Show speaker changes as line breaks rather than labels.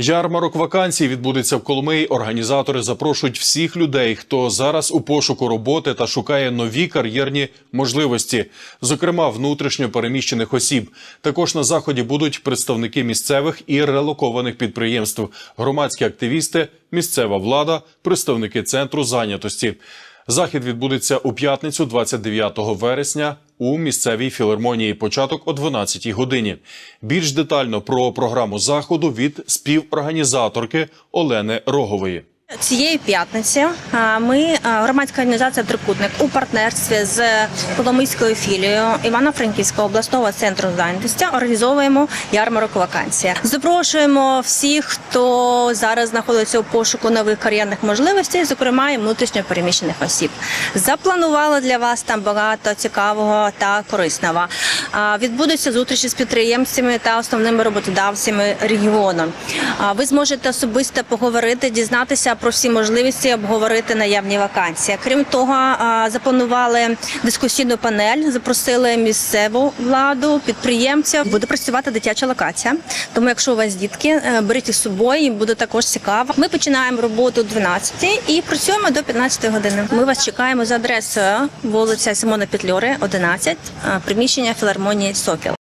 Ярмарок вакансій відбудеться в Коломиї. Організатори запрошують всіх людей, хто зараз у пошуку роботи та шукає нові кар'єрні можливості, зокрема внутрішньо переміщених осіб. Також на заході будуть представники місцевих і релокованих підприємств, громадські активісти, місцева влада, представники центру зайнятості. Захід відбудеться у п'ятницю, 29 вересня, у місцевій філармонії. Початок о 12 годині. Більш детально про програму заходу від співорганізаторки Олени Рогової.
Цієї п'ятниці ми громадська організація Трикутник у партнерстві з Коломийською філією Івано-Франківського обласного центру зайнятості організовуємо ярмарок вакансія. Запрошуємо всіх, хто зараз знаходиться у пошуку нових кар'єрних можливостей, зокрема і внутрішньо переміщених осіб. Запланували для вас там багато цікавого та корисного. Відбудуться зустрічі з підприємцями та основними роботодавцями регіону. Ви зможете особисто поговорити, дізнатися про всі можливості, обговорити наявні вакансії. Крім того, запланували дискусійну панель, запросили місцеву владу, підприємців. Буде працювати дитяча локація. Тому, якщо у вас дітки, е, беріть їх з собою, буде також цікаво. Ми починаємо роботу о 12 і працюємо до 15 години. Ми вас чекаємо за адресою вулиця Симона Петлюри, 11, е, приміщення філармонії Сокіл.